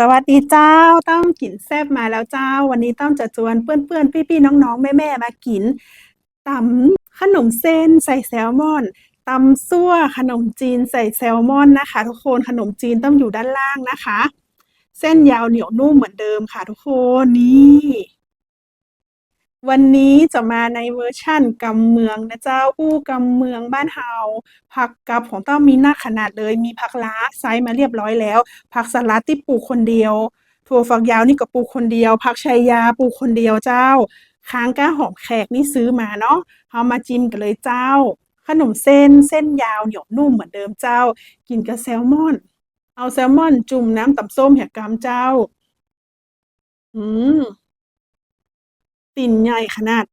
สวัสดีเจ้าต้อมกินแซบมาแล้วเจ้า วันนี้ต้อมจะชวนเพื่อนๆ พี่ๆ น้องๆ แม่ๆ มากินตำขนมเส้นใส่แซลมอนตำซั่วขนมจีนใส่แซลมอนนะคะ ทุกคนขนมจีนต้องอยู่ด้านล่างนะคะ เส้นยาวเหนียวนุ่มเหมือนเดิมค่ะทุกคนนี่ วันนี้จะมาในเวอร์ชั่นกำเมืองนะเจ้าอู้กำเมืองบ้านเฮาผักกับของต้อมมีหน้าขนาดเลยมีผักล้าไซส์มาเรียบร้อยแล้ว ผักสลัดที่ปลูกคนเดียว ถั่วฝักยาวนี่ก็ปลูกคนเดียว ผักชายาปลูกคนเดียวเจ้า ค้างก้าหอมแขกนี่ซื้อมาเนาะเอามาจิ้มกันเลยเจ้า ขนมเส้นเส้นยาวเหนียวนุ่มเหมือนเดิมเจ้า กินกับแซลมอน เอาแซลมอนจุ่มน้ำตำส้มแหกกำเจ้า อืม ติ่นใหญ่ขนาด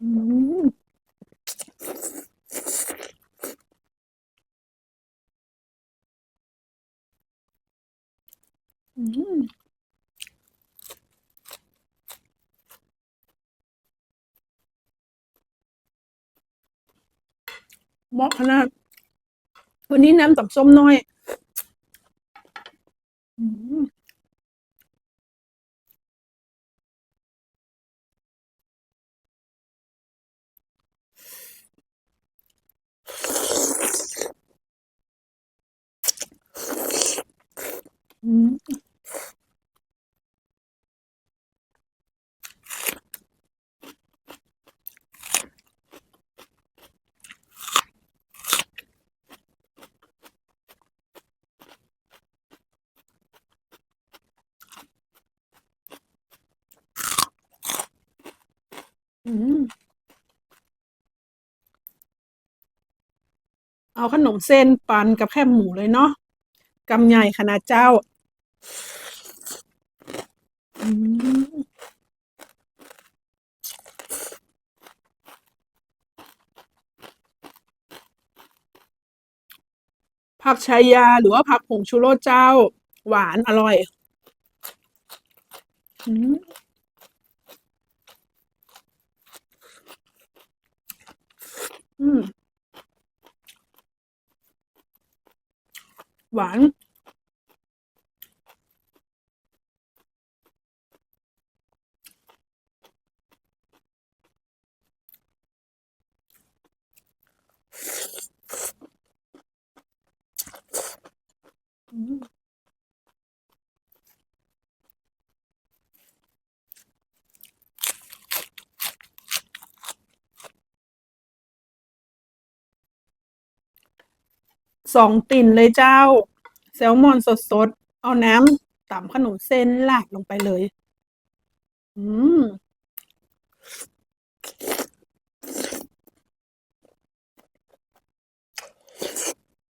อืมอืมเหมาะขนาด วันนี้น้ำตำส้มน้อย อืม อืมอืมเอาขนมเส้นปันกับแคบหมูเลยเนาะกำใหญ่ขนาดเจ้า ผักชายาหรือว่าผักผงชูรสเจ้า หวานอร่อยอืมอืม หวาน สองติ่นเลยเจ้า แซลมอนสดๆเอาน้ำตำขนมเส้นลาดลงไปเลย อืม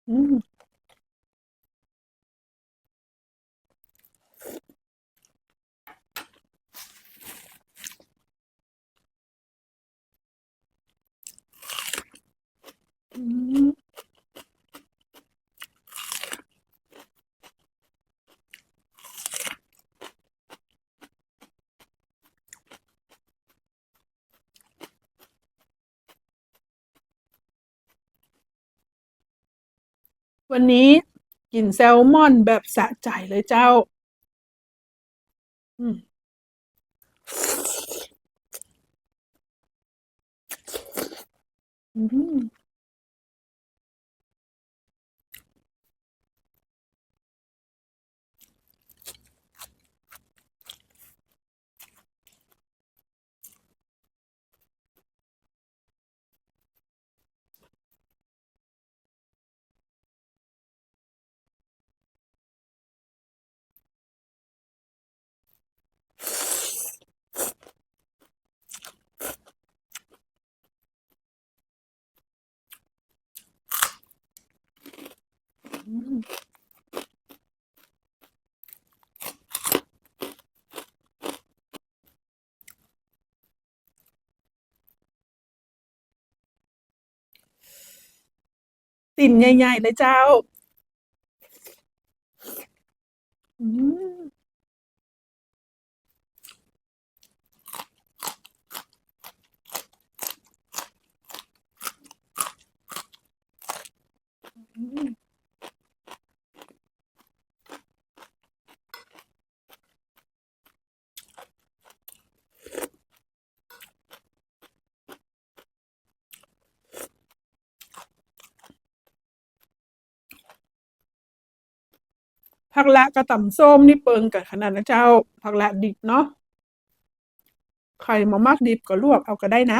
อืม อืม วันนี้กินแซลมอนแบบสะใจเลยเจ้า อืมอืม อืม ติ่นใหญ่ๆเลยเจ้า อืม อืม ผักละกับตำส้มนี่เปิงกันขนาดนะเจ้าผักละดิบเนาะใครมามากดิบก็ลวกเอาก็ได้นะ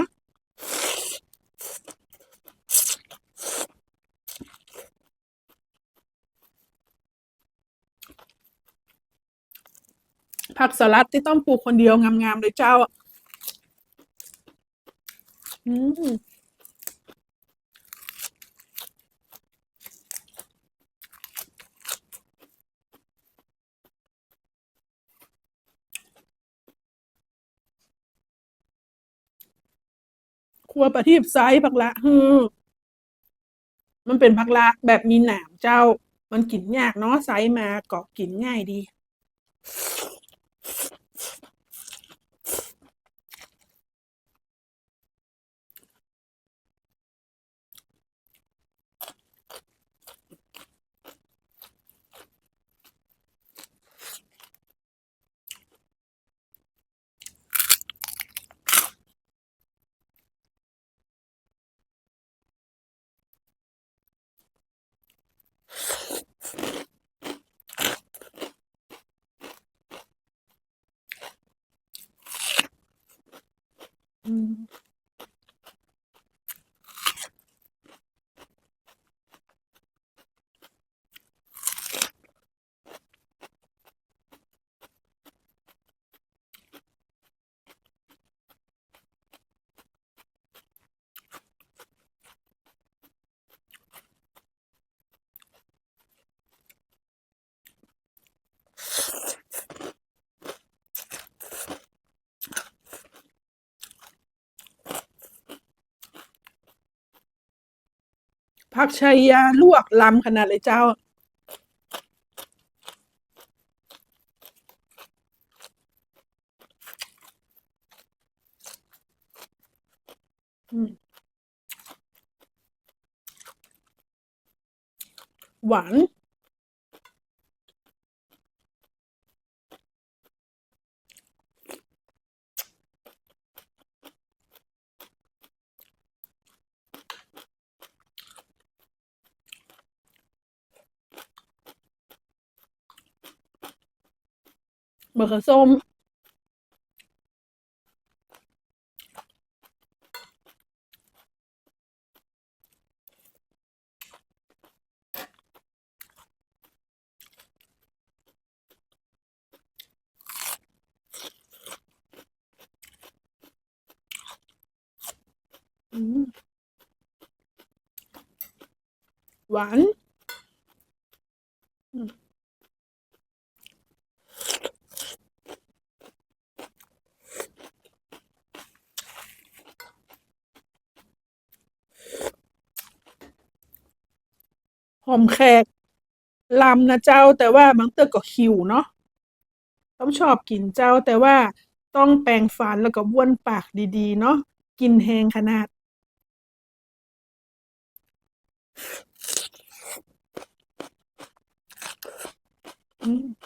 ผักสลัดที่ต้องปลูกคนเดียวงามๆเลยเจ้า อืม วัวประทีปไซส์ผักละฮือมันเป็นผักละแบบมีหนามเจ้า มันกินยากเนาะไซส์มาก็กินง่ายดี อืม ผักชัยยาลวกล้ำขนาดเลยเจ้า หวาน มะเขือส้มอืมหวาน หอมแขกลำนะเจ้าแต่ว่าบางเตือก็คิวเนาะต้องชอบกินเจ้าแต่ว่าต้องแปรงฟันแล้วก็บ้วนปากดีๆ เนาะกลิ่นแหงขนาด อืม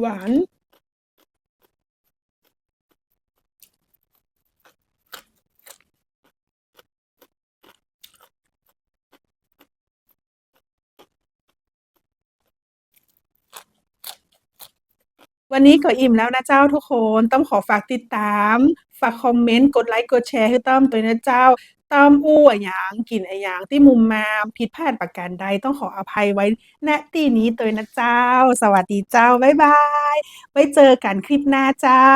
ห วันนี้ก็อิ่มแล้วนะเจ้าทุกคนต้องขอฝากติดตาม ฝากคอมเมนต์กดไลค์กดแชร์ให้ต้อมตัวนะเจ้าต้อมอู้อะหยางกินอะหยางที่มุมมาผิดพลาดประการใดต้องขออภัยไว้ณที่นี้ตัวนะเจ้า สวัสดีเจ้าบ๊ายบายไว้เจอกันคลิปหน้าเจ้า